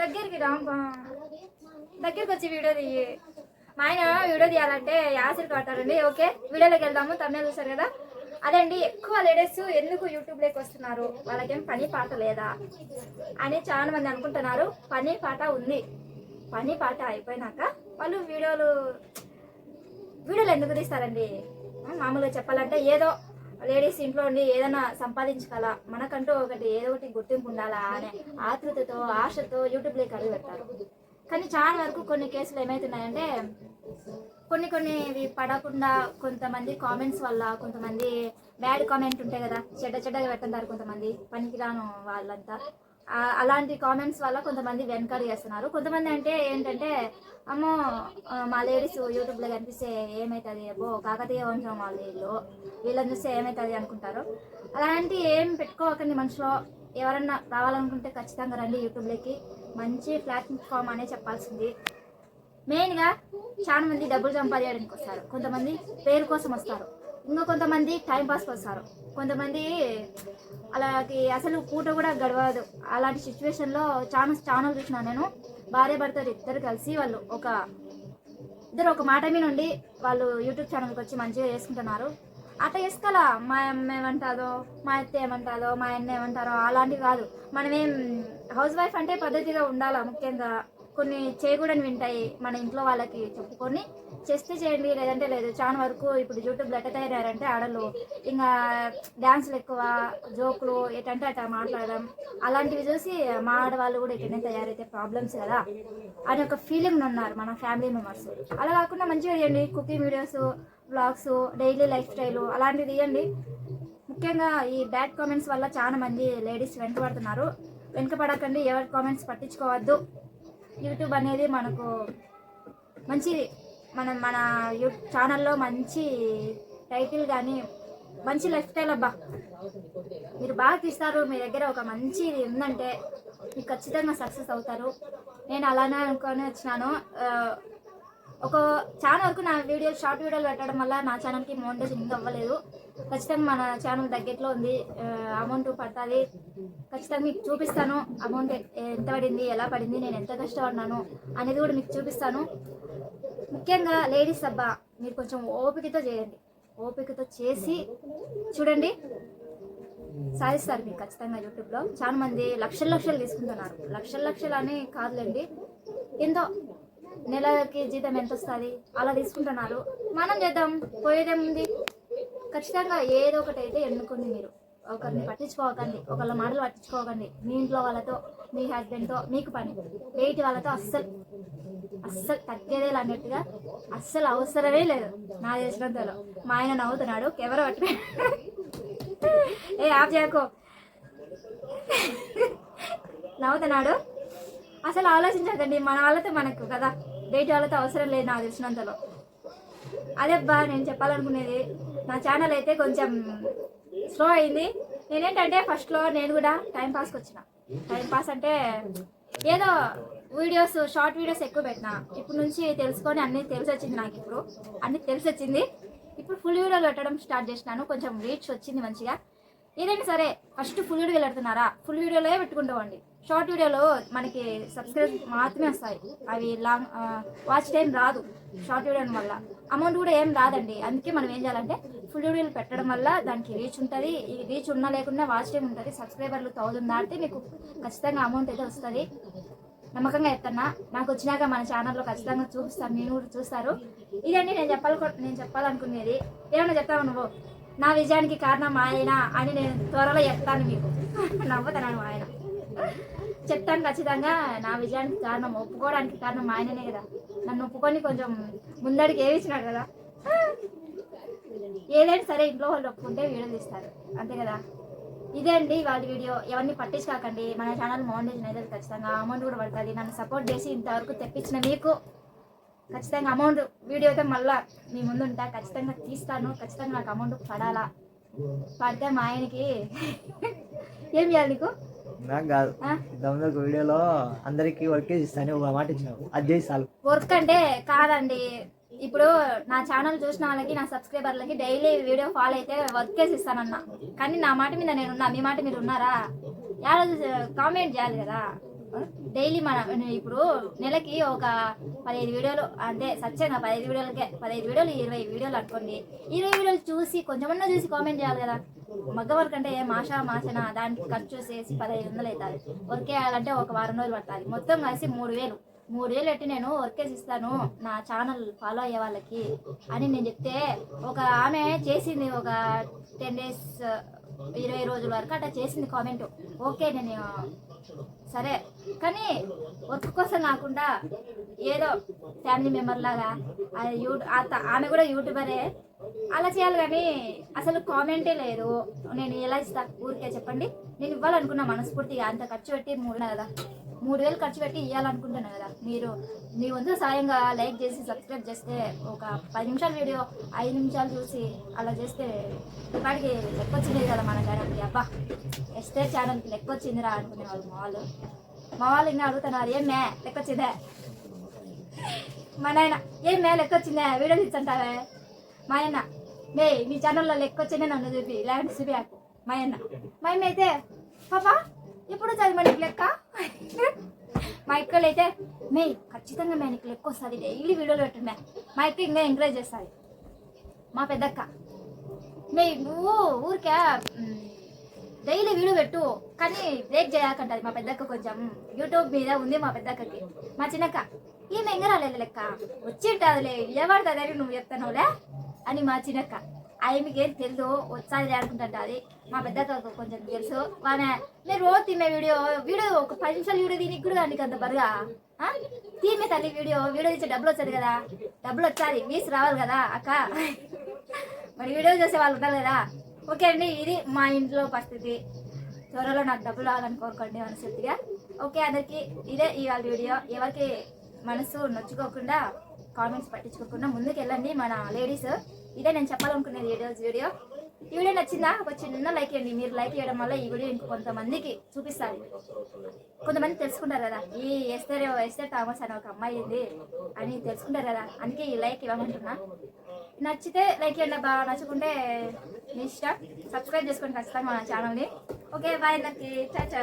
దగ్గరికి రా దగ్గరికి వచ్చి వీడియో తీయి. మా ఆయన వీడియో తీయాలంటే యాసిడ్ కట్టారండి ఓకే వీడియోలోకి వెళ్దాము. తమ్మే చూసారు కదా? అదే అండి ఎక్కువ లేడీస్ ఎందుకు యూట్యూబ్లోకి వస్తున్నారు? వాళ్ళకేం పని పాట లేదా? అని చాలా మంది అనుకుంటున్నారు. పని పాట ఉంది. పని పాట అయిపోయినాక వాళ్ళు వీడియోలు వీడియోలు ఎందుకు తీస్తారండి? మామూలుగా చెప్పాలంటే ఏదో లేడీస్ ఇంట్లో ఉండి ఏదైనా సంపాదించగల మనకంటూ ఒకటి ఏదో ఒకటి గుర్తింపు ఉండాలా అనే ఆతృతతో ఆశతో యూట్యూబ్లోకి అడుగు పెడతారు. కానీ చాలా వరకు కొన్ని కేసులు ఏమవుతున్నాయంటే కొన్ని కొన్ని ఇవి పడకుండా కొంతమంది కామెంట్స్ వల్ల కొంతమంది బ్యాడ్ కామెంట్ ఉంటాయి కదా చెడ్డ చెడ్డగా పెడుతుంటారు కొంతమంది పనికిరాను వాళ్ళంతా. అలాంటి కామెంట్స్ వల్ల కొంతమంది వెనకడు చేస్తున్నారు. కొంతమంది అంటే ఏంటంటే అమ్మో మా లేడీస్ యూట్యూబ్లో కనిపిస్తే ఏమవుతుంది అబ్బో కాకతీయ వంశం వాళ్ళు వీళ్ళు వీళ్ళని చూస్తే ఏమవుతుంది అనుకుంటారు. అలాంటి ఏం పెట్టుకోకండి మనిషిలో ఎవరన్నా రావాలనుకుంటే ఖచ్చితంగా రండి యూట్యూబ్లోకి మంచి ప్లాట్ఫామ్ అనే చెప్పాల్సింది. మెయిన్గా చాలా మంది డబ్బులు సంపాదించడానికి వస్తారు. కొంతమంది పేరు కోసం వస్తారు. ఇంకా కొంతమంది టైంపాస్కి వస్తారు కొంతమంది అలాగే అసలు పూట కూడా గడవదు. అలాంటి సిచ్యువేషన్లో చాలా ఛానల్ చూసిన నేను భార్య భర్తలు ఇద్దరు కలిసి వాళ్ళు ఒక ఇద్దరు ఒక మాట మీద నుండి వాళ్ళు యూట్యూబ్ ఛానల్కి వచ్చి మంచిగా చేసుకుంటున్నారు. అట్లా చేసుకోవాలా మా అమ్మ ఏమంటారో మా అత్త ఏమంటారో మా అన్న ఏమంటారో అలాంటివి కాదు. మనమేం హౌస్ వైఫ్ అంటే పద్ధతిగా ఉండాలా ముఖ్యంగా. కొన్ని చేయకూడని వింటాయి మన ఇంట్లో వాళ్ళకి చెప్పుకొని. చేస్తే చేయండి లేదంటే లేదు. చాలా వరకు ఇప్పుడు యూట్యూబ్లో ఎట్ట తయారంటే ఆడలు ఇంకా డ్యాన్సులు ఎక్కువ జోకులు ఏంటంటే అట్లా మాట్లాడడం. అలాంటివి చూసి మా ఆడవాళ్ళు కూడా ఇట్లనే తయారైతే ప్రాబ్లమ్స్ కదా అని ఒక ఫీలింగ్ ఉన్నారు మన ఫ్యామిలీ మెంబర్స్ అలా కాకుండా మంచిగా చేయండి cooking videos blogs daily lifestyle అలాంటివి తీయండి ముఖ్యంగా ఈ బ్యాడ్ కామెంట్స్ వల్ల చాలా మంది లేడీస్ వెనుకబడుతున్నారు. వెనుకపడకండి ఎవరి కామెంట్స్ పట్టించుకోవద్దు. యూట్యూబ్ అనేది మనకు మంచిది. మనం మన యూ ఛానల్లో మంచి టైటిల్ కానీ మంచి లైఫ్ స్టైల్ అబ్బా. మీరు బాగా తీస్తారు మీ దగ్గర ఒక మంచి ఉందంటే మీకు ఖచ్చితంగా సక్సెస్ అవుతారు. నేను అలానే అనుకొని వచ్చినాను. ఒక ఛానల్ వరకు నా వీడియో షార్ట్ వీడియోలు పెట్టడం వల్ల నా ఛానల్కి మోనిటైజేషన్ అవ్వలేదు. ఖచ్చితంగా మన ఛానల్ దగ్గరలో ఉంది. అమౌంట్ పడుతుంది. ఖచ్చితంగా మీకు చూపిస్తాను అమౌంట్ ఎంత పడింది ఎలా పడింది నేను ఎంత కష్టపడినాను అనేది కూడా మీకు చూపిస్తాను. ముఖ్యంగా లేడీస్ అబ్బా మీరు కొంచెం ఓపికతో చేయండి. ఓపికతో చేసి చూడండి. సాధిస్తారు మీరు ఖచ్చితంగా యూట్యూబ్లో. చాలా మంది లక్షల లక్షలు తీసుకుంటున్నారు. లక్షల లక్షలు అని కాదులేండి. ఎంతో నెలకి జీతం ఎంత వస్తుంది? అలా తీసుకుంటున్నారు. మనం చేద్దాం. పోయేదేముంది ఖచ్చితంగా ఏదో ఒకటి అయితే ఎన్నుకోండి మీరు. ఒకరిని పట్టించుకోకండి. ఒకళ్ళ మాటలు పట్టించుకోకండి. మీ ఇంట్లో వాళ్ళతో మీ హస్బెండ్తో మీకు పని. వెయిట్ వాళ్ళతో అస్సలు అస్సలు తగ్గేదే అన్నట్టుగా అస్సలు అవసరమే లేదు నా తెలిసినంతలో మా ఆయన నవ్వుతున్నాడు కెమెరా పట్టుకుని ఏ ఆఫ్ చేయకో. నవ్వుతున్నాడు. అసలు ఆలోచించకండి మన వాళ్ళతో మనకు కదా డేట్ వాళ్ళతో అవసరం లేదు నాకు తెలిసినంతలో. అదే బా నేను చెప్పాలనుకునేది నా ఛానల్ అయితే కొంచెం స్లో అయింది. నేనేంటంటే ఫస్ట్లో నేను కూడా టైం పాస్కి వచ్చిన. టైం పాస్ అంటే ఏదో వీడియోస్ షార్ట్ వీడియోస్ ఎక్కువ పెట్టిన. ఇప్పుడు నుంచి తెలుసుకొని అన్నీ తెలిసి వచ్చింది నాకు ఇప్పుడు. అన్నీ తెలిసి వచ్చింది ఇప్పుడు ఫుల్ వీడియోలు పెట్టడం స్టార్ట్ చేసినాను. కొంచెం రీచ్ వచ్చింది మంచిగా. ఏదైనా సరే ఫస్ట్ ఫుల్ వీడియో పెడుతున్నారా? ఫుల్ వీడియోలో పెట్టుకుంటామండి షార్ట్ వీడియోలో మనకి సబ్స్క్రైబ్ మాత్రమే వస్తాయి. అవి లాంగ్ వాచ్ టైం రాదు షార్ట్ వీడియో వల్ల. అమౌంట్ కూడా ఏం రాదండి. అందుకే మనం ఏం చేయాలంటే ఫుల్ వీడియోలు పెట్టడం వల్ల దానికి రీచ్ ఉంటుంది. ఈ రీచ్ ఉన్నా లేకుండా వాచ్ టైం ఉంటుంది. సబ్స్క్రైబర్లు థౌజండ్ దాటితే మీకు ఖచ్చితంగా అమౌంట్ అయితే వస్తుంది. నమ్మకంగా చెప్తున్నా. నాకు వచ్చినాక మన ఛానల్లో ఖచ్చితంగా చూపిస్తాను నేను కూడా చూస్తారు. ఇదండి నేను చెప్పాలి నేను చెప్పాలనుకునేది. ఏమైనా చెప్తావు నువ్వు? నా విజయానికి కారణం ఆయన అని నేను త్వరలో చెప్తాను మీకు. నవ్వుతున్నాను ఆయన. చెప్తాను ఖచ్చితంగా నా విజయానికి కారణం ఒప్పుకోవడానికి కారణం ఆయననే కదా. నన్ను ఒప్పుకొని కొంచెం ముందడికి ఏమిచ్చినాడు కదా. ఏదైనా సరే ఇంట్లో వాళ్ళు ఒప్పుకుంటే వీడియో తీస్తారు. అంతే కదా? ఇదే అండి వాళ్ళ వీడియో. ఎవరిని పట్టించుకోకండి. మన ఛానల్ మౌండేషన్ అయితే ఖచ్చితంగా అమౌంట్ కూడా పడుతుంది. నన్ను సపోర్ట్ చేసి ఇంతవరకు తెప్పించిన మీకు ఖచ్చితంగా అమౌంట్ వీడియో అయితే మళ్ళా మీ ముందు ఉంటా. ఖచ్చితంగా తీస్తాను. ఖచ్చితంగా నాకు అమౌంట్ పడాలా? పడితే మా ఆయనకి ఏం చేయాలి నీకు? నాకు కాదు. వీడియోలో అందరికి వర్క్ ఇస్తాను. ఒక మాట ఇచ్చినావు అది చేసి వర్క్ అంటే కాదండి. ఇప్పుడు నా ఛానల్ చూసిన వాళ్ళకి నా సబ్స్క్రైబర్లకి డైలీ వీడియో ఫాలో అయితే వర్క్ చేసి ఇస్తానన్నా కానీ నా మాట మీద నేను ఉన్నా మీ మాట మీరు ఉన్నారా? యాడ కామెంట్ చేయాలి కదా. డైలీ మన ఇప్పుడు నెలకి ఒక పదిహేను వీడియోలు అంటే సత్యంగా పదిహేను వీడియోలకే పదిహేను వీడియోలు ఇరవై వీడియోలు అనుకోండి ఇరవై వీడియోలు చూసి కొంచెమన్నా చూసి కామెంట్ చేయాలి కదా. మగ్గ వర్క్ అంటే మాషా మాసన దానికి ఖర్చు చేసి పదహైదు వందలు అవుతుంది. వర్క్ చేయాలంటే ఒక వారం రోజులు పడుతుంది మొత్తం కలిసి మూడు వేలు. మూడు వేలు పెట్టి నేను వర్కేసి ఇస్తాను నా ఛానల్ ఫాలో అయ్యే వాళ్ళకి అని నేను చెప్తే ఒక ఆమె చేసింది ఒక టెన్ డేస్ ఇరవై రోజుల వరకు అట్లా చేసింది కామెంట్ ఓకే నేను సరే. కానీ వర్క్ కోసం కాకుండా ఏదో ఫ్యామిలీ మెంబర్ లాగా ఆ యూ ఆ త- ఆమె కూడా యూట్యూబరే అలా చేయాలి కానీ అసలు కామెంటే లేదు. నేను ఎలా ఇస్తా? ఊరికే చెప్పండి. నేను ఇవ్వాలనుకున్నా మనస్ఫూర్తిగా అంత ఖర్చు పెట్టి మూడు కదా మూడు వేలు ఖర్చు పెట్టి ఇవ్వాలనుకుంటున్నాను కదా. మీరు మీ వంతు సాయంగా లైక్ చేసి సబ్స్క్రైబ్ చేస్తే ఒక పది నిమిషాల వీడియో ఐదు నిమిషాలు చూసి అలా చేస్తే ఇప్పటికి లెక్క వచ్చింది కదా మన ఛానల్కి అబ్బా ఎస్టే ఛానల్కి లెక్క వచ్చిందిరా అనుకునేవాళ్ళు మా వాళ్ళు. మా వాళ్ళు ఇంకా అడుగుతున్నారు ఏం మే లెక్క వచ్చిందే మా నాయన ఏం మే లెక్క వచ్చిందే వీడియోలు ఇచ్చంటావే మా ఆయన మే మీ ఛానల్లో లెక్క వచ్చిందే నన్ను చూపి లేదంటే చూపి మా ఆయన మా అయితే పాపా ఎప్పుడు చదివి లెక్క? మా ఇక్కలు అయితే మే ఖచ్చితంగా మే నీకు లెక్క వస్తుంది. డైలీ వీడియోలు పెట్టండి మా. ఇక్క ఇంకా ఎంకరేజ్ చేస్తుంది. మా పెద్దక్క. మే నువ్వు ఊరికే డైలీ వీడియో పెట్టు. కానీ బ్రేక్ చేయకంటది మా పెద్దక్క కొంచెం. యూట్యూబ్ మీద ఉంది మా పెద్దక్కకి. మా చిన్నక్క ఈమె ఎంగరాలేదు లెక్క. వచ్చి ఉంటుందిలే. ఏమడుతుందని నువ్వు చెప్తానులే అని మా చిన్నక్క. ఆమెకి ఏం తెలుసు వచ్చాది అనుకుంటుంట అది. మా పెద్ద కొంచెం తెలుసు. వానే మీరు రోజు తినే వీడియో వీడియో ఒక పది నిమిషాలు వీడియో దీనికి కూడా నీకు అంత బరుగా తీమే తల్లి వీడియో వీడియో తీసే డబ్బులు వచ్చేది కదా. డబ్బులు వచ్చాది మీస్ రావాలి కదా అక్క. మరి వీడియో చూసే వాళ్ళు ఉంటారు కదా. ఓకే అండి ఇది మా ఇంట్లో పరిస్థితి. త్వరలో నాకు డబ్బులు రావాలని కోరుకోండి మనస్ఫూర్తిగా. ఓకే అందరికి ఇదే ఇవాళ వీడియో. ఎవరికి మనసు నొచ్చుకోకుండా కామెంట్స్ పట్టించుకోకుండా ముందుకు వెళ్ళండి మన లేడీస్ ఇదే నేను చెప్పాలనుకునేది ఈరోజు వీడియో ఈ వీడియో నచ్చిందా? ఒక చిన్న లైక్ ఇవ్వండి. మీరు లైక్ ఇవ్వడం వల్ల ఈ వీడియో ఇంకో కొంతమందికి చూపిస్తారు. కొంతమంది తెలుసుకుంటారు కదా ఈ ఎస్తర్ ఎస్తర్ థామస్ అని ఒక అమ్మాయి ఉంది అని తెలుసుకుంటారు కదా అందుకే ఈ లైక్ ఇవ్వమంటున్నా. నచ్చితే లైక్ ఇవ్వండి బాగా నచ్చుకుంటే మీ ఇష్టం. సబ్స్క్రైబ్ చేసుకోండి ఖచ్చితంగా మన ఛానల్ని ఓకే బాయ్ నాకు చాచా